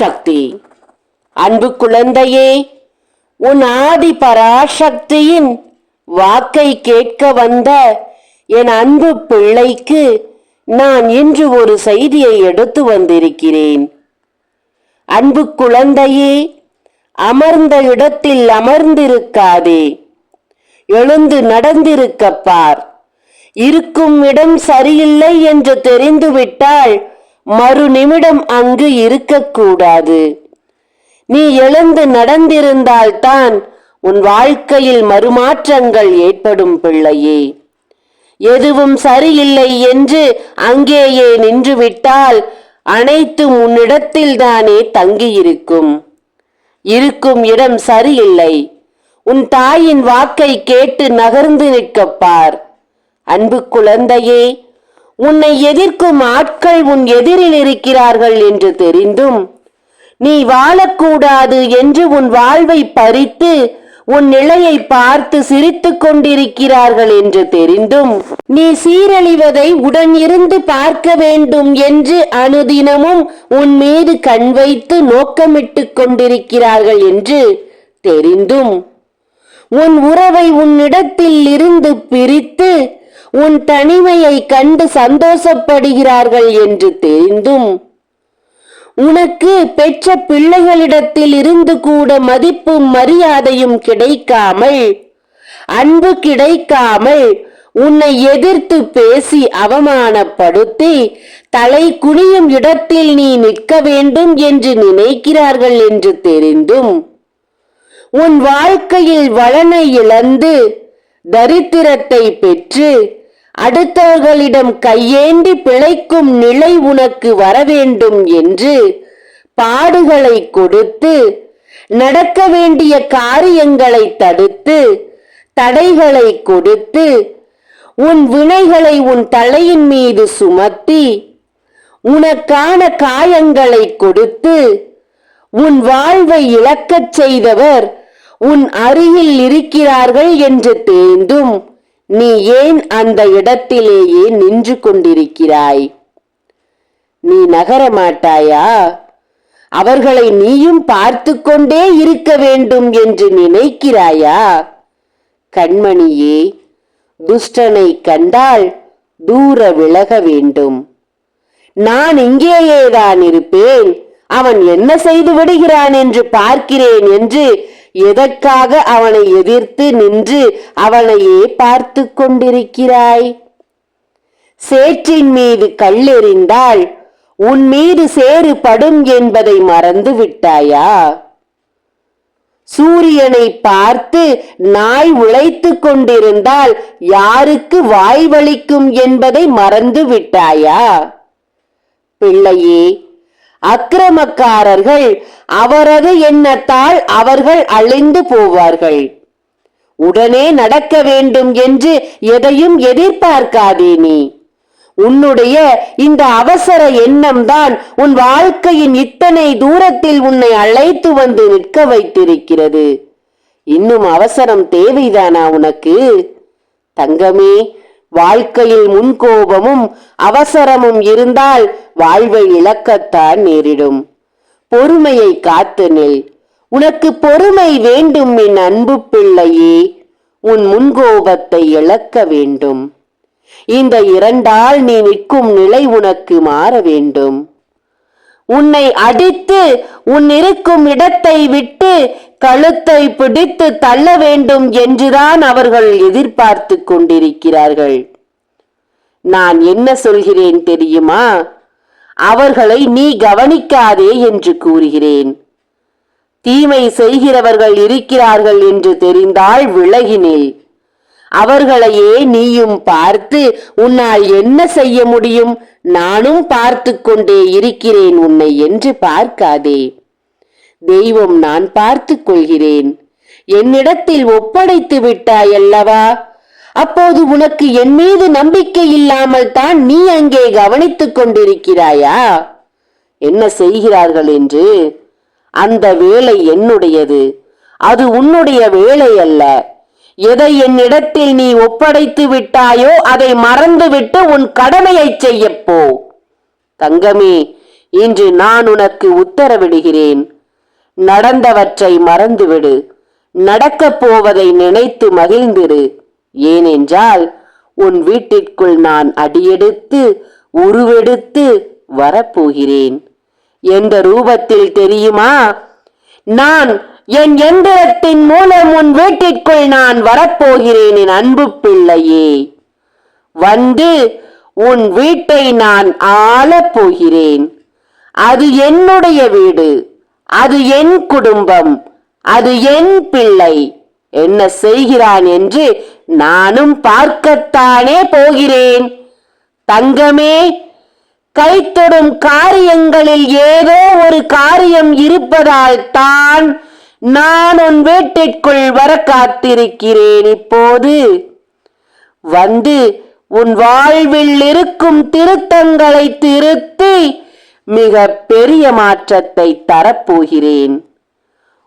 சக்தி. அன்பு குழந்தையே உன் ஆதி பராசக்தியின் வாக்கை கேட்க வந்த என் அன்பு பிள்ளைக்கு நான் இன்று ஒரு செய்தியை எடுத்து வந்திருக்கிறேன். அன்பு குழந்தையே அமர்ந்த இடத்தில் அமர்ந்திருக்காதே. எழுந்து நடந்திருக்க பார் இருக்கும் இடம் சரியில்லை என்று தெரிந்துவிட்டால் மறு நிமிடம் அங்கு இருக்கக்கூடாது. நீ எழுந்து நடந்திருந்தால்தான் உன் வாழ்க்கையில் மறுமாற்றங்கள் ஏற்படும் பிள்ளையே. எதுவும் சரியில்லை என்று அங்கேயே நின்றுவிட்டால் அனைத்தும் உன்னிடத்தில்தானே தங்கியிருக்கும். இருக்கும் இடம் சரியில்லை. உன் தாயின் வாக்கை கேட்டு நகர்ந்து நிற்கப்பார். அன்பு குழந்தையே உன்னை எதிர்க்கும் ஆட்கள் உன் எதிரில் இருக்கிறார்கள் என்று தெரிந்தும் நீ வாழக்கூடாது என்று உன் வாழ்வை பறித்து உன் நிலையை பார்த்து சிரித்துக் கொண்டிருக்கிறார்கள் என்று தெரிந்தும் நீ சீரழிவதை உடன் இருந்து பார்க்க வேண்டும் என்று அனுதினமும் உன் மீது கண் வைத்து நோக்கமிட்டுக் கொண்டிருக்கிறார்கள் என்று தெரிந்தும் உன் உறவை உன்னிடத்தில் இருந்து பிரித்து உன் தனிமையை கண்டு சந்தோஷப்படுகிறார்கள் என்று தெரிந்தும் உனக்கு பெற்ற பிள்ளைகளிடத்தில் இருந்து கூட மதிப்பும் மரியாதையும் கிடைக்காமல் அன்பு கிடைக்காமல் உன்னை எதிர்த்து பேசி அவமானப்படுத்தி தலை குனியும் இடத்தில் நீ நிற்க வேண்டும் என்று நினைக்கிறார்கள் என்று தெரிந்தும் உன் வாழ்க்கையில் வளனை இழந்து தரித்திரத்தை பெற்று அடுத்தவர்களிடம் கையேண்டி பிழைக்கும் நிலை உனக்கு வரவேண்டும் என்று பாடுகளை கொடுத்து நடக்க வேண்டிய காரியங்களை தடுத்து தடைகளை கொடுத்து உன் வினைகளை உன் தலையின் மீது சுமத்தி உனக்கான காயங்களை கொடுத்து உன் வாழ்வை இழக்கச் செய்தவர் உன் அருகில் இருக்கிறார்கள் என்று தேர்ந்தும் நீ ஏன் அந்த இடத்திலேயே நின்று கொண்டிருக்கிறாய்? நீ நகர மாட்டாயா? அவர்களை நீயும் பார்த்து கொண்டே இருக்க வேண்டும் என்று நினைக்கிறாயா? கண்மணியே துஷ்டனை கண்டால் தூர விலக வேண்டும். நான் இங்கேயேதான் இருப்பேன். அவன் என்ன செய்து விடுகிறான் என்று பார்க்கிறேன் என்று எதற்காக அவனை எதிர்த்து நின்று அவனையே பார்த்து கொண்டிருக்கிறாய்? சேற்றின் மீது கல்லெறிந்தால் உன் மீது சேறு படும் என்பதை மறந்து விட்டாயா சூரியனை பார்த்து நாய் உழைத்துக் கொண்டிருந்தால் யாருக்கு வாய்வளிக்கும் என்பதை மறந்து விட்டாயா பிள்ளையே அக்கிரமக்காரர்கள் அவரது எண்ணத்தால் அவர்கள் அழிந்து போவார்கள். உடனே நடக்க வேண்டும் என்று எதையும் எதிர்பார்க்காதே நீ உன்னுடைய இந்த அவசர எண்ணம்தான் உன் வாழ்க்கையின் இத்தனை தூரத்தில் உன்னை அழைத்து வந்து நிற்க வைத்திருக்கிறது. இன்னும் அவசரம் தேவைதானா உனக்கு? தங்கமே வாழ்க்கையில் முன்கோபமும் அவசரமும் இருந்தால் வாழ்வை இழக்கத்தான் நேரிடும். பொறுமையை காத்து நில். உனக்கு பொறுமை வேண்டும் என் அன்பு பிள்ளையே. உன் முன்கோபத்தை இழக்க வேண்டும். இந்த இரண்டால் நீ நிற்கும் நிலை உனக்கு மாற வேண்டும். உன்னை அடித்து உன் இருக்கும் இடத்தை விட்டு கழுத்தை பிடித்து தள்ள வேண்டும் என்றுதான் அவர்கள் எதிர்பார்த்து கொண்டிருக்கிறார்கள். நான் என்ன சொல்கிறேன் தெரியுமா? அவர்களை நீ கவனிக்காதே என்று கூறுகிறேன். தீமை செய்கிறவர்கள் இருக்கிறார்கள் என்று தெரிந்தால் விலகினில். அவர்களையே நீயும் பார்த்து உன்னால் என்ன செய்ய முடியும்? நானும் பார்த்து கொண்டே இருக்கிறேன் உன்னை என்று பார்க்காதே. தெய்வம் நான் பார்த்து கொள்கிறேன். என்னிடத்தில் ஒப்படைத்து விட்டாய் அல்லவா அப்போது உனக்கு என் மீது நம்பிக்கை இல்லாமல் தான் நீ அங்கே கவனித்துக் கொண்டிருக்கிறாயா? என்ன செய்கிறார்கள் என்று? அந்த வேலை என்னுடையது. அது உன்னுடைய வேலை அல்ல. எதை என்னிடத்தில் நீ ஒப்படைத்து விட்டாயோ அதை மறந்துவிட்டு உன் கடமையை செய்யப்போ தங்கமே இன்று நான் உனக்கு உத்தரவிடுகிறேன். நடந்தவற்றை மறந்துவிடு. நடக்கப் போவதை நினைத்து மகிழ்ந்திரு. ஏனென்றால் உன் வீட்டிற்குள் நான் அடியெடுத்து உருவெடுத்து வரப்போகிறேன். எந்த ரூபத்தில் தெரியுமா? நான் என் எந்திரத்தின் மூலம் உன் வீட்டிற்குள் நான் வரப்போகிறேன் என் அன்பு பிள்ளையே. வந்து உன் வீட்டை நான் ஆளப்போகிறேன் அது என்னுடைய வீடு. அது என் குடும்பம் அது என் பிள்ளை. என்ன செய்கிறான் என்று நானும் பார்க்கத்தானே போகிறேன். தங்கமே கைத்தொடும் காரியங்களில் ஏதோ ஒரு காரியம் இருப்பதால் தான் நான் உன் வீட்டிற்குள் வர காத்திருக்கிறேன் இப்போது. வந்து உன் வாழ்வில் இருக்கும் திருத்தங்களை திருத்தி மிக பெரிய மாற்றத்தை தரப்போகிறேன்.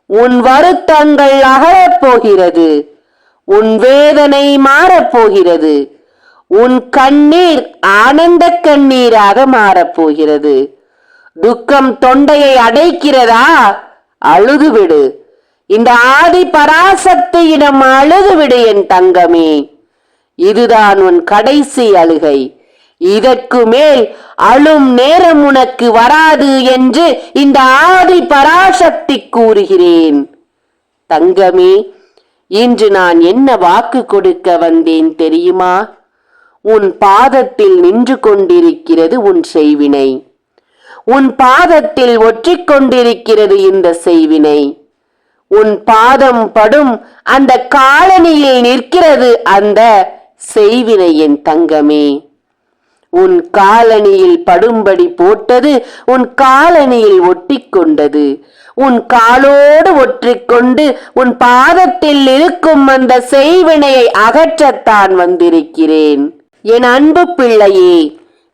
உன் வருத்தங்கள் அகலப் போகிறது உன் வேதனை மாறப்போகிறது. உன் கண்ணீர் ஆனந்த கண்ணீராக மாறப்போகிறது. துக்கம் தொண்டையை அடைக்கிறதா? அழுதுவிடு. இந்த ஆதி பராசக்தியிடம் அழுதுவிடு என் தங்கமே. இதுதான் உன் கடைசி அழுகை. இதற்கு மேல் அழும் நேரம் உனக்கு வராது என்று இந்த ஆதி பராசக்தி கூறுகிறேன். தங்கமே இன்று நான் என்ன வாக்கு கொடுக்க வந்தேன் தெரியுமா? உன் பாதத்தில் நின்று கொண்டிருக்கிறது உன் செய்வினை. உன் பாதத்தில் ஒற்றிக்கொண்டிருக்கிறது இந்த செய்வினை. உன் பாதம் படும் அந்த காலனியில் நிற்கிறது அந்த செய்வினை என் தங்கமே. உன் காலணியில் படும்படி போட்டது உன் காலணியில் ஒட்டிக்கொண்டது. உன் காலோடு ஒற்றிக்கொண்டு உன் பாதத்தில் இருக்கும் அந்த செய்வினையை அகற்றத்தான் வந்திருக்கிறேன். என் அன்பு பிள்ளையே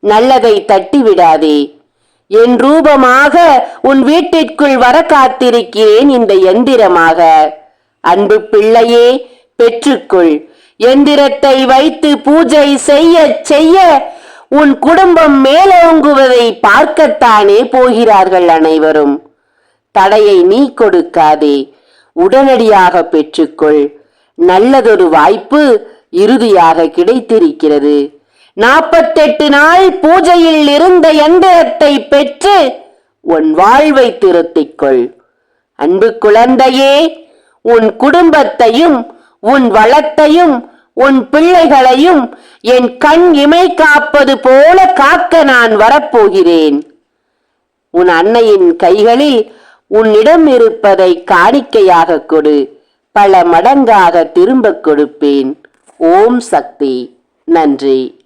நல்லதை தட்டிவிடாதே. என் ரூபமாக உன் வீட்டிற்குள் வர காத்திருக்கிறேன் இந்த எந்திரமாக. அன்பு பிள்ளையே பெற்றுக்கொள். எந்திரத்தை வைத்து பூஜை செய்ய செய்ய உன் குடும்பம் மேலோங்குவதை பார்க்கத்தானே போகிறார்கள் அனைவரும். தடையை நீ கொடுக்காதே. உடனடியாக பெற்றுக்கொள். நல்லதொரு வாய்ப்பு இறுதியாக கிடைத்திருக்கிறது. நாற்பத்தெட்டு நாள் பூஜையில் இருந்த எந்திரத்தை பெற்று உன் வாழ்வை திருத்திக்கொள். அன்பு குழந்தையே உன் குடும்பத்தையும் உன் வளத்தையும் உன் பிள்ளைகளையும் என் கண் இமை காப்பது போல காக்க நான் வரப்போகிறேன். உன் அன்னையின் கைகளில் உன்னிடம் இருப்பதை காணிக்கையாக கொடு. பல மடங்காக திரும்பக் கொடுப்பேன். ஓம் சக்தி. நன்றி.